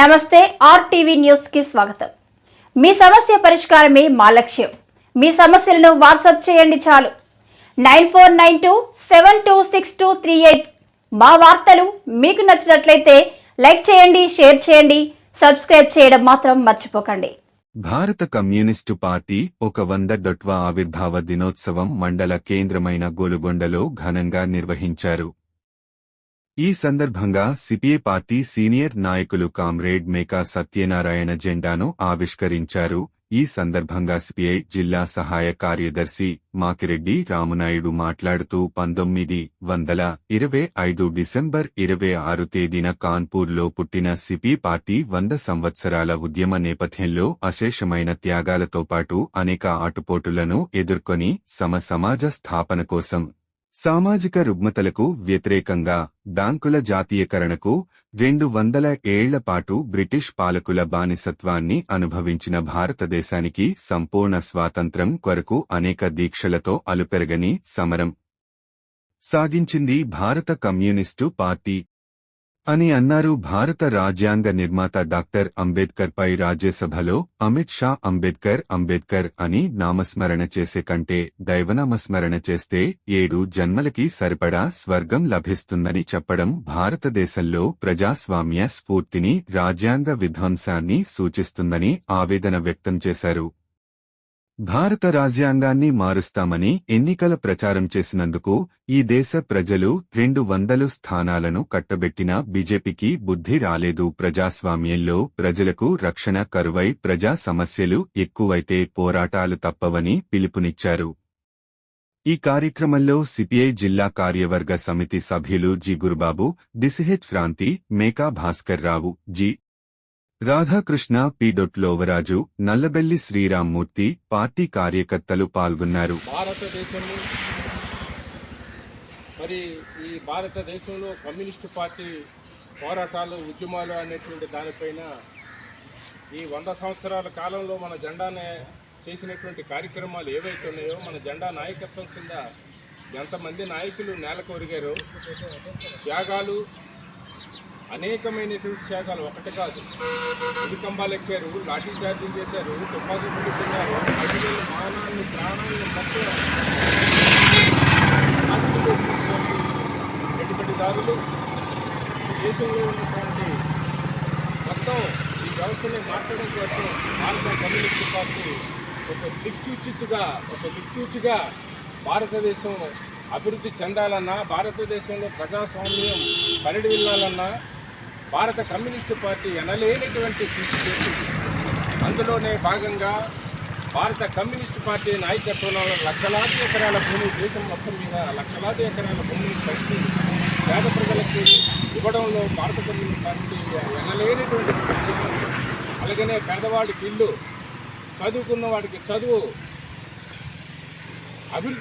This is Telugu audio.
నమస్తే ఆర్టీవీ న్యూస్కి స్వాగతం. మీ సమస్య పరిష్కారమే మా లక్ష్యం. మీ సమస్యలను వాట్సాప్ చేయండి చాలు. Nine four nine two seven two six two three eight మా వార్తలు మీకు నచ్చినట్లయితే లైక్ చేయండి షేర్ చేయండి సబ్స్క్రైబ్ చేయడం మాత్రం మర్చిపోకండి. భారత కమ్యూనిస్టు పార్టీ ఒక వంద డొట్వ ఆవిర్భావ దినోత్సవం మండల కేంద్రమైన గోలుగొండలో ఘనంగా నిర్వహించారు. ఈ సందర్భంగా సిపిఐ పార్టీ సీనియర్ నాయకులు కామ్రేడ్ మేకా సత్యనారాయణ జెండాను ఆవిష్కరించారు. ఈ సందర్భంగా సిపిఐ జిల్లా సహాయ కార్యదర్శి మాకిరెడ్డి రామునాయుడు మాట్లాడుతూ పంతొమ్మిది వందల ఇరవై ఐదు డిసెంబర్ ఇరవై ఆరు తేదీన కాన్పూర్లో పుట్టిన సిపి పార్టీ వంద సంవత్సరాల ఉద్యమ నేపథ్యంలో అశేషమైన త్యాగాలతో పాటు అనేక ఆటుపోటులను ఎదుర్కొని సమ సమాజ స్థాపన కోసం సామాజిక రుగ్మతలకు వ్యతిరేకంగా బ్యాంకుల జాతీయకరణకు రెండు వందల ఏళ్ళ పాటు బ్రిటిష్ పాలకుల బానిసత్వాన్ని అనుభవించిన భారతదేశానికి సంపూర్ణ స్వాతంత్ర్యం కొరకు అనేక దీక్షలతో అలుపెరగని సమరం సాగించింది భారత కమ్యూనిస్టు పార్టీ. అని అన్నారు భారత రాజ్యాంగ నిర్మాత డాక్టర్ అంబేద్కర్ పై రాజ్యసభలో అమిత్ షా అంబేద్కర్ అంబేద్కర్ అని నామస్మరణ చేసే కంటే దైవనామస్మరణ చేస్తే ఏడు జన్మలకి సరిపడా స్వర్గం లభిస్తుందని చెప్పడం భారతదేశంలో ప్రజాస్వామ్య స్ఫూర్తిని రాజ్యాంగ విధ్వంసాన్ని సూచిస్తుందని ఆవేదన వ్యక్తం చేశారు. భారత రాజ్యాంగాన్ని మారుస్తామని ఎన్నికల ప్రచారం చేసినందుకు ఈ దేశ ప్రజలు రెండు వందలు స్థానాలను కట్టబెట్టిన బీజేపీకి బుద్ధి రాలేదు. ప్రజాస్వామ్యంలో ప్రజలకు రక్షణ కరువై ప్రజా సమస్యలు ఎక్కువైతే పోరాటాలు తప్పవని పిలుపునిచ్చారు. ఈ కార్యక్రమంలో సిపిఐ జిల్లా కార్యవర్గ సమితి సభ్యులు G Gurubabu DCH Kranti Meka Bhaskar Rao G. Radhakrishna P. డొట్లోవరాజు Nallabelli Sriramamurthy party కార్యకర్తలు పాల్గొన్నారు. భారతదేశంలో మరి ఈ భారతదేశంలో కమ్యూనిస్టు పార్టీ పోరాటాలు ఉద్యమాలు అనేటువంటి దానిపైన ఈ వంద సంవత్సరాల కాలంలో మన జెండానే చేసినటువంటి కార్యక్రమాలు ఏవైతే ఉన్నాయో మన జెండా నాయకత్వం కింద ఎంతమంది నాయకులు నేలకొరిగారో త్యాగాలు అనేకమైనటువంటి త్యాగాలు ఒకటి కాదు. ఇది కంబాలు ఎక్కారు లాఠీ చార్జింగ్ చేశారు తుపాకీ పిడుతున్నారు మహిళలు మానాన్ని ప్రాణాన్ని పెట్టుబడిదారులు దేశంలో ఉన్నటువంటి మొత్తం ఈ వ్యవస్థని మార్చడం కోసం భారత కమ్యూనిస్ట్ పార్టీ ఒక దిక్చూచిగా ఒక దిక్చూచిగా భారతదేశం అభివృద్ధి చెందాలన్నా భారతదేశంలో ప్రజాస్వామ్యం పరిడి వెళ్ళాలన్నా భారత కమ్యూనిస్టు పార్టీ ఎనలేనటువంటి కృషి చేసింది. అందులోనే భాగంగా భారత కమ్యూనిస్టు పార్టీ నాయకత్వంలో లక్షలాది ఎకరాల భూమి దేశం మొత్తం మీద లక్షలాది ఎకరాల భూమిని కలిసి పేద ప్రజలకి ఇవ్వడంలో భారత కమ్యూనిస్ట్ పార్టీ ఎనలేనటువంటి కృషి అలాగనే పేదవాడికి ఇల్లు చదువుకున్న వాడికి చదువు అభివృద్ధి